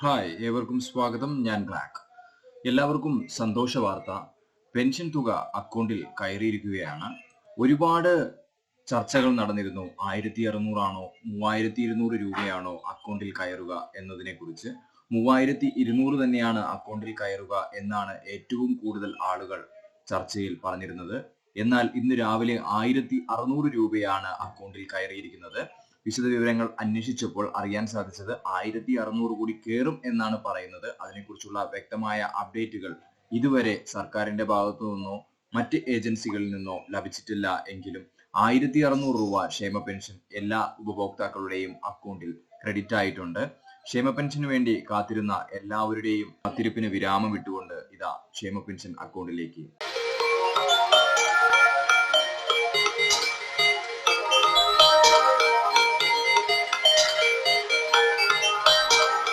Hi ഏവർക്കും സ്വാഗതം. ഞാൻ ബ്ലാക്ക് എല്ലാവർക്കും സന്തോഷ വാർത്ത. പെൻഷൻ തുക അക്കൗണ്ടിൽ കയറിയിരിക്കുകയാണ്. ഒരുപാട് ചർച്ചകൾ നടന്നിരുന്നു. ആയിരത്തി അറുന്നൂറാണോ മൂവായിരത്തി ഇരുന്നൂറ് രൂപയാണോ അക്കൗണ്ടിൽ കയറുക എന്നതിനെ കുറിച്ച് മൂവായിരത്തി ഇരുന്നൂറ് തന്നെയാണ് അക്കൗണ്ടിൽ കയറുക എന്നാണ് ഏറ്റവും കൂടുതൽ ആളുകൾ ചർച്ചയിൽ പറഞ്ഞിരുന്നത്. എന്നാൽ ഇന്ന് രാവിലെ ആയിരത്തി അറുന്നൂറ് രൂപയാണ് അക്കൗണ്ടിൽ കയറിയിരിക്കുന്നത്. വിശദവിവരങ്ങൾ അന്വേഷിച്ചപ്പോൾ അറിയാൻ സാധിച്ചത് ആയിരത്തി അറുന്നൂറ് കോടി കയറും എന്നാണ് പറയുന്നത്. അതിനെക്കുറിച്ചുള്ള വ്യക്തമായ അപ്ഡേറ്റുകൾ ഇതുവരെ സർക്കാരിന്റെ ഭാഗത്തു നിന്നോ മറ്റ് ഏജൻസികളിൽ നിന്നോ ലഭിച്ചിട്ടില്ല എങ്കിലും ആയിരത്തി അറുന്നൂറ് രൂപ ക്ഷേമ പെൻഷൻ എല്ലാ ഉപഭോക്താക്കളുടെയും അക്കൗണ്ടിൽ ക്രെഡിറ്റ് ആയിട്ടുണ്ട്. ക്ഷേമ പെൻഷന് വേണ്ടി കാത്തിരുന്ന എല്ലാവരുടെയും കാത്തിരിപ്പിന് വിരാമം വിട്ടുകൊണ്ട് ഇതാ ക്ഷേമ പെൻഷൻ അക്കൗണ്ടിലേക്ക്